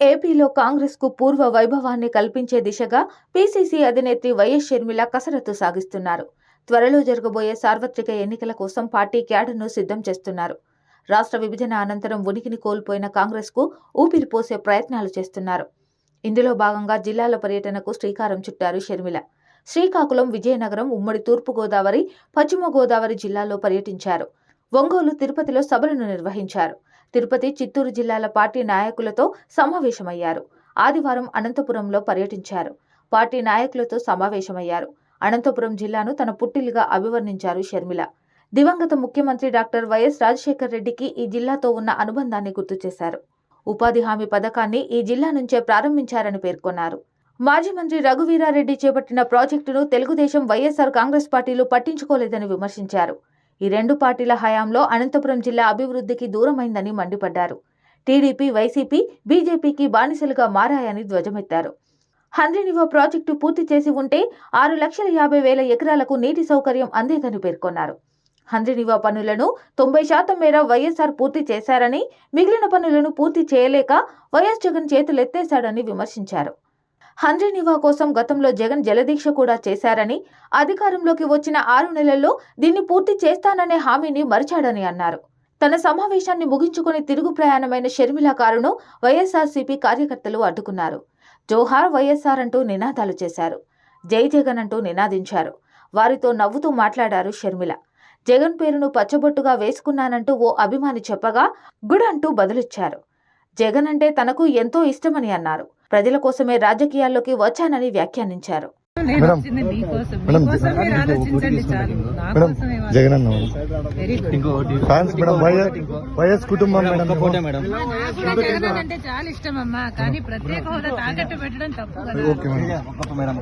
ఏపీలో కాంగ్రెస్కు పూర్వ వైభవాన్ని కల్పించే దిశగా పీసీసీ అధినేత్రి వైఎస్ షర్మిల కసరత్తు సాగిస్తున్నారు. త్వరలో జరగబోయే సార్వత్రిక ఎన్నికల కోసం పార్టీ క్యాడర్ను సిద్ధం చేస్తున్నారు. రాష్ట్ర విభజన అనంతరం ఉనికిని కోల్పోయిన కాంగ్రెస్కు ఊపిరి పోసే ప్రయత్నాలు చేస్తున్నారు. ఇందులో భాగంగా జిల్లాల పర్యటనకు శ్రీకారం చుట్టారు షర్మిల. శ్రీకాకుళం విజయనగరం ఉమ్మడి తూర్పుగోదావరి పశ్చిమ గోదావరి జిల్లాలో పర్యటించారు. ఒంగోలు తిరుపతిలో సభలను నిర్వహించారు. తిరుపతి చిత్తూరు జిల్లాల పార్టీ నాయకులతో సమావేశమయ్యారు. ఆదివారం అనంతపురంలో పర్యటించారు. పార్టీ నాయకులతో సమావేశమయ్యారు. అనంతపురం జిల్లాను తన పుట్టిల్లుగా అభివర్ణించారు షర్మిల. దివంగత ముఖ్యమంత్రి డాక్టర్ వైఎస్ రాజశేఖర్ రెడ్డికి ఈ జిల్లాతో ఉన్న అనుబంధాన్ని గుర్తు చేశారు. ఉపాధి హామీ పథకాన్ని ఈ జిల్లా నుంచే ప్రారంభించారని పేర్కొన్నారు. మాజీ మంత్రి రఘువీరారెడ్డి చేపట్టిన ప్రాజెక్టును తెలుగుదేశం వైఎస్ఆర్ కాంగ్రెస్ పార్టీలు పట్టించుకోలేదని విమర్శించారు. ఈ రెండు పార్టీల హయాంలో అనంతపురం జిల్లా అభివృద్ధికి దూరమైందని మండిపడ్డారు. టీడీపీ వైసీపీ బీజేపీకి బానిసలుగా మారాయని ధ్వజమెత్తారు. హంద్రినివా ప్రాజెక్టు పూర్తి చేసి ఉంటే ఆరు లక్షల యాభై వేల ఎకరాలకు నీటి సౌకర్యం అందేదని పేర్కొన్నారు. హంద్రినివా పనులను తొంభై శాతం మేర వైఎస్ఆర్ పూర్తి చేశారని మిగిలిన పనులను పూర్తి చేయలేక వైఎస్ జగన్ చేతులెత్తేశాడని విమర్శించారు. హంద్రినివా కోసం గతంలో జగన్ జలదీక్ష కూడా చేశారని అధికారంలోకి వచ్చిన ఆరు నెలల్లో దీన్ని పూర్తి చేస్తాననే హామీని మరిచాడని అన్నారు. తన సమావేశాన్ని ముగించుకుని తిరుగు ప్రయాణమైన షర్మిల కారును వైఎస్ఆర్సీపీ కార్యకర్తలు అడ్డుకున్నారు. జోహార్ వైఎస్ఆర్ అంటూ నినాదాలు చేశారు. జై జగన్ అంటూ నినాదించారు. వారితో నవ్వుతూ మాట్లాడారు షర్మిల. జగన్ పేరును పచ్చబొట్టుగా వేసుకున్నానంటూ ఓ అభిమాని చెప్పగా గుడ్ అంటూ బదులిచ్చారు. జగన్ అంటే తనకు ఎంతో ఇష్టమని అన్నారు. ప్రజల కోసమే రాజకీయాల్లోకి వచ్చానని వ్యాఖ్యానించారు. జగన్ ఫ్యాన్స్ మేడం వైఎస్ కుటుంబం మేడం జగన్ అంటే చాలా ఇష్టం అమ్మా కానీ ప్రత్యేక హోదా తాకట్టు పెట్టడం తప్పు ఓకే మేడం.